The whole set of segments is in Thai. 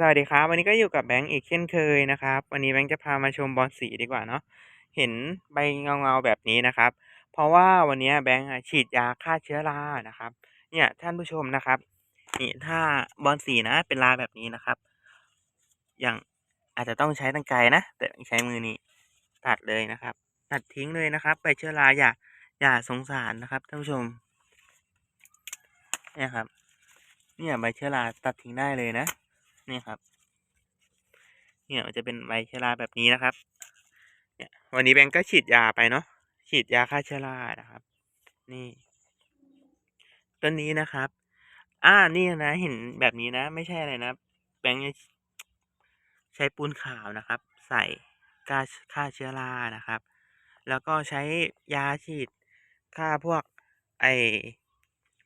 สวัสดีครับ วันนี้ก็อยู่กับแบงค์อีกเช่นเคยนะครับ วันนี้แบงค์จะพามาชมบอลสีดีกว่าเนาะเห็นใบเงาๆแบบนี้นะครับ เพราะว่าวันนี้แบงค์ฉีดยาฆ่าเชื้อรานะครับ เนี่ยท่านผู้ชมนะครับนี่ถ้าบอลสีนะ เป็นราแบบนี้นะครับ อย่างอาจจะต้องใช้ตั้งไกรนะ แต่ใช้มือนี้ตัดเลยนะครับ ตัดทิ้งเลยนะครับใบเชื้อราอย่าอย่าสงสารนะครับท่านผู้ชมเนี่ยครับ เนี่ยใบเชื้อราตัดทิ้งได้เลยนะ นี่ครับ เนี่ยมันจะเป็นใบเชื้อราแบบนี้นะครับ เนี่ย วันนี้แบงก์ก็ฉีดยาไปเนาะฉีดยาฆ่าเชื้อรานะครับ นี่ต้นนี้นะครับ อ่านี่นะ เห็นแบบนี้นะ ไม่ใช่อะไรนะแบงก์จะใช้ปูนขาวนะครับ ใส่ฆ่าฆ่าเชื้อรานะครับ แล้วก็ใช้ยาฉีดฆ่าพวกไอ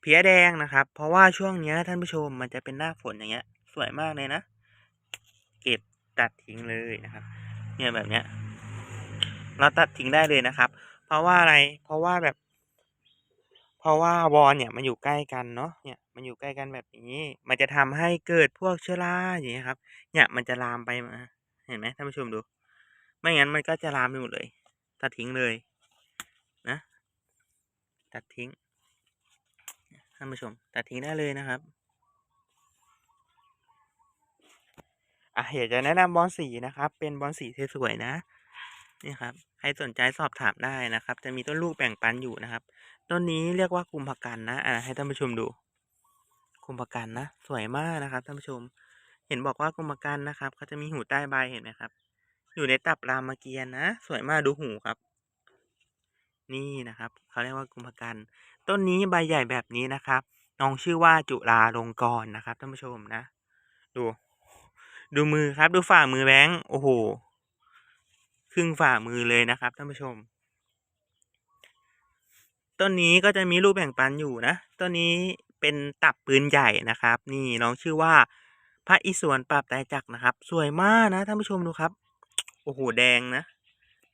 เพี้ยแดงนะครับ เพราะว่าช่วงเนี้ยท่านผู้ชมมันจะเป็นหน้าฝนอย่างเงี้ย สวยมากเลยนะ เก็บตัดทิ้งเลยนะครับ เนี่ยแบบเนี้ย เราตัดทิ้งได้เลยนะครับ เพราะว่าอะไร เพราะว่าแบบ เพราะว่าวอนเนี่ยมันอยู่ใกล้กันเนาะ เนี่ยมันอยู่ใกล้กันแบบนี้ มันจะทำให้เกิดพวกเชื้อราอย่างเงี้ครับ เนี่ยมันจะลามไปมา เห็นไหมท่านผู้ชมดู ไม่งั้นมันก็จะลามไปหมดเลย ตัดทิ้งเลยนะ ตัดทิ้งท่านผู้ชม ตัดทิ้งได้เลยนะครับ อะอยากจะแนะนำบอลสีนะครับ เป็นบอลสีสวยๆนะนี่ครับใครสนใจสอบถามได้นะครับ จะมีต้นลูกแบ่งปันอยู่นะครับต้นนี้เรียกว่ากุมภกันนะอะให้ท่านผู้ชมดูกุมภกันนะสวยมากนะครับท่านผู้ชม เห็นบอกว่ากุมภกันนะครับเขาจะมีหูใต้ใบเห็นไหมครับ อยู่ในตับรามเกียรติ์นะ สวยมากดูหูครับ นี่นะครับเขาเรียกว่ากุมภกัน ต้นนี้ใบใหญ่แบบนี้นะครับน้องชื่อว่าจุฬาลงกรณ์นะครับท่านผู้ชมนะ ดู ดูมือครับดูฝ่ามือแบงค์โอ้โห ครึ่งฝ่ามือเลยนะครับท่านผู้ชม ต้นนี้ก็จะมีลูกแบ่งปันอยู่นะต้นนี้เป็นตับปืนใหญ่นะครับ นี่น้องชื่อว่าพระอิศวรปราบไตรจักนะครับ สวยมากนะท่านผู้ชมดูครับ โอ้โหแดงนะ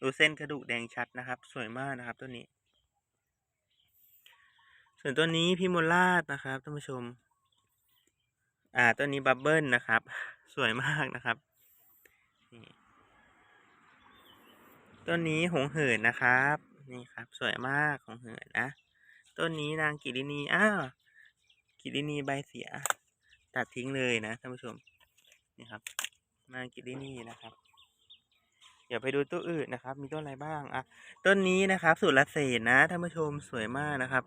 ดูเส้นกระดูกแดงชัดนะครับ สวยมากนะครับต้นนี้ ส่วนต้นนี้พิมลราชนะครับท่านผู้ชม อ่าต้นนี้บับเบิ้ลนะครับ สวยมากนะครับต้นนี้หงเหินนะครับ นี่ครับ สวยมากหงเหินนะต้นนี้นางกิรินีอ้าวกิรินีใบเสีย ตัดทิ้งเลยนะท่านผู้ชมนี่ครับ นางกิรินีนะครับเดี๋ยวไปดูต้นอื่นนะครับ มีต้นอะไรบ้างอะต้นนี้นะครับ สุรเสนนะท่านผู้ชมสวยมากนะครับ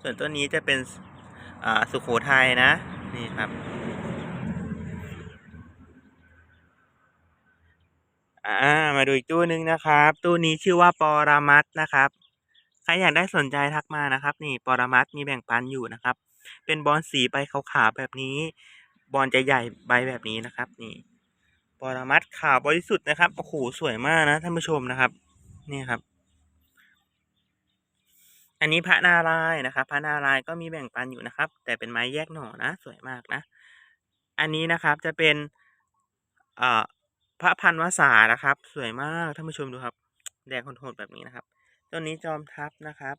ส่วนต้นนี้จะเป็น สุขโขทัยนะนี่ครับอ่ามาดูอีกตู้หนึ่งนะครับ ตู้นี้ชื่อว่าปรมัตนะครับใครอยากได้สนใจทักมานะครับ นี่ปรมัตมีแบ่งปันอยู่นะครับ เป็นบอลสีใบขาวๆแบบนี้ บอลจะใหญ่ใบแบบนี้นะครับ นี่ปรมัตขาวบริสุทธิ์นะครับโอ้โหสวยมากนะท่านผู้ชมนะครับ นี่ครับ อันนี้พระนารายณ์นะครับ พระนารายณ์ก็มีแบ่งปันอยู่นะครับ แต่เป็นไม้แยกหน่อนะ สวยมากนะ อันนี้นะครับจะเป็นเอ่อพระพันวษานะครับ สวยมากท่านผู้ชมดูครับ แดงโหดๆแบบนี้นะครับต้นนี้จอมทัพนะครับ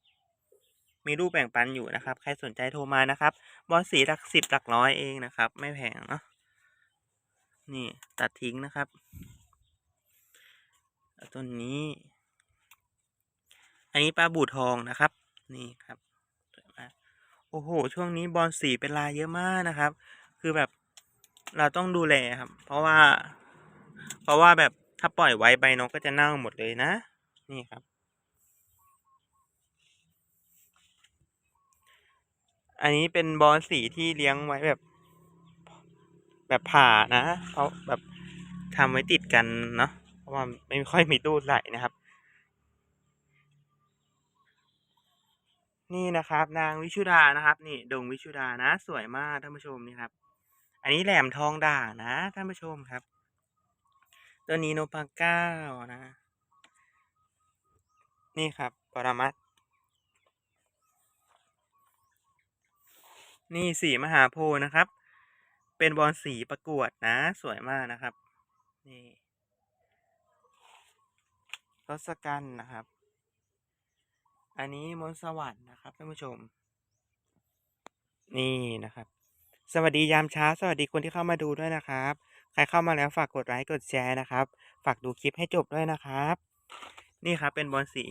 มีรูปแบ่งปันอยู่นะครับ ใครสนใจโทรมานะครับ บอลสีหลักสิบหลักร้อยเองนะครับ ไม่แพงเนาะนี่ตัดทิ้งนะครับต้นนี้ อันนี้ปลาบูทองนะครับ นี่ครับสวยมากโอ้โห ช่วงนี้บอลสีเป็นลายเยอะมากนะครับ คือแบบเราต้องดูแลครับ เพราะว่า เพราะว่าแบบถ้าปล่อยไว้ใบนกก็จะเน่าหมดเลยนะ นี่ครับ อันนี้เป็นบอลสีที่เลี้ยงไว้แบบ แบบผ่านะ เพราะแบบทำไว้ติดกันเนาะ เพราะว่าไม่ค่อยมีตู้ใส่นะครับ นี่นะครับ นางวิชุดานะครับ นี่ดงวิชุดานะ สวยมากท่านผู้ชมนี่ครับ อันนี้แหลมทองด่างนะท่านผู้ชมครับ ตัวนี้โนปาเก้านะ นี่ครับ ปรมัตนี่สีมหาโพนะครับ เป็นบอลสีประกวดนะ สวยมากนะครับ นี่ทศกัณฐ์นะครับ อันนี้มนต์สวรรค์นะครับท่านผู้ชม นี่นะครับ สวัสดียามเช้า สวัสดีคนที่เข้ามาดูด้วยนะครับ ใครเข้ามาแล้วฝากกดไลค์กดแชร์นะครับ ฝากดูคลิปให้จบด้วยนะครับ นี่ครับเป็นบอลสี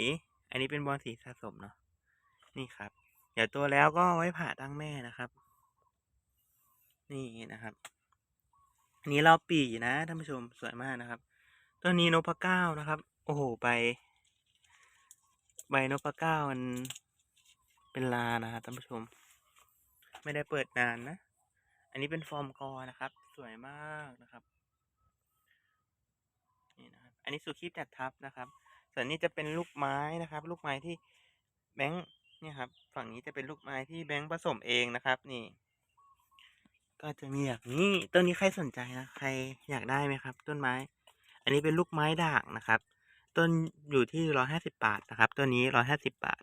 อันนี้เป็นบอลสีสะสมเนาะนี่ครับ เดี๋ยวตัวแล้วก็ไว้ผ่าตั้งแม่นะครับ นี่นะครับอันนี้เราปีนะท่านผู้ชมสวยมากนะครับ ตัวนี้นพเก้านะครับ โอ้โหใบ ใบนพเก้ามันเป็นลานะครับท่านผู้ชม ไม่ได้เปิดนานนะ อันนี้เป็นฟอร์มกอนะครับ สวยมากนะครับนี่นะครับ อันนี้สุขีบจัดทับนะครับ ส่วนนี้จะเป็นลูกไม้นะครับ ลูกไม้ที่แบงค์เนี่ยครับ ฝั่งนี้จะเป็นลูกไม้ที่แบงค์ผสมเองนะครับ นี่ ก็จะมีแบบนี้ต้นนี้ใครสนใจนะใครอยากได้ไหมครับ ต้นไม้ อันนี้เป็นลูกไม้ด่างนะครับ ต้นอยู่ที่ร้อยห้าสิบบาทนะครับต้นนี้ร้อยห้าสิบบาท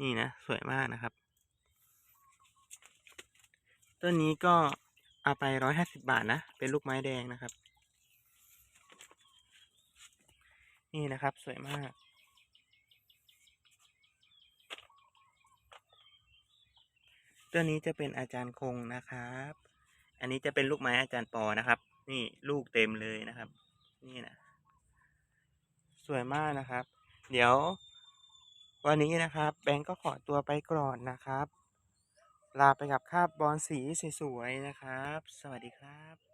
นี่นะ สวยมากนะครับ ต้นนี้ก็เอาไปร้อยห้าสิบาทนะ เป็นลูกไม้แดงนะครับ นี่นะครับสวยมากตัวนี้จะเป็นอาจารย์คงนะครับ อันนี้จะเป็นลูกไม้อาจารย์ปอนะครับ นี่ลูกเต็มเลยนะครับ นี่นะ สวยมากนะครับ เดี๋ยว วันนี้นะครับ แบงก์ก็ขอตัวไปก่อนนะครับ ลาไปกับคาบบอลสีสวยๆนะครับ สวัสดีครับ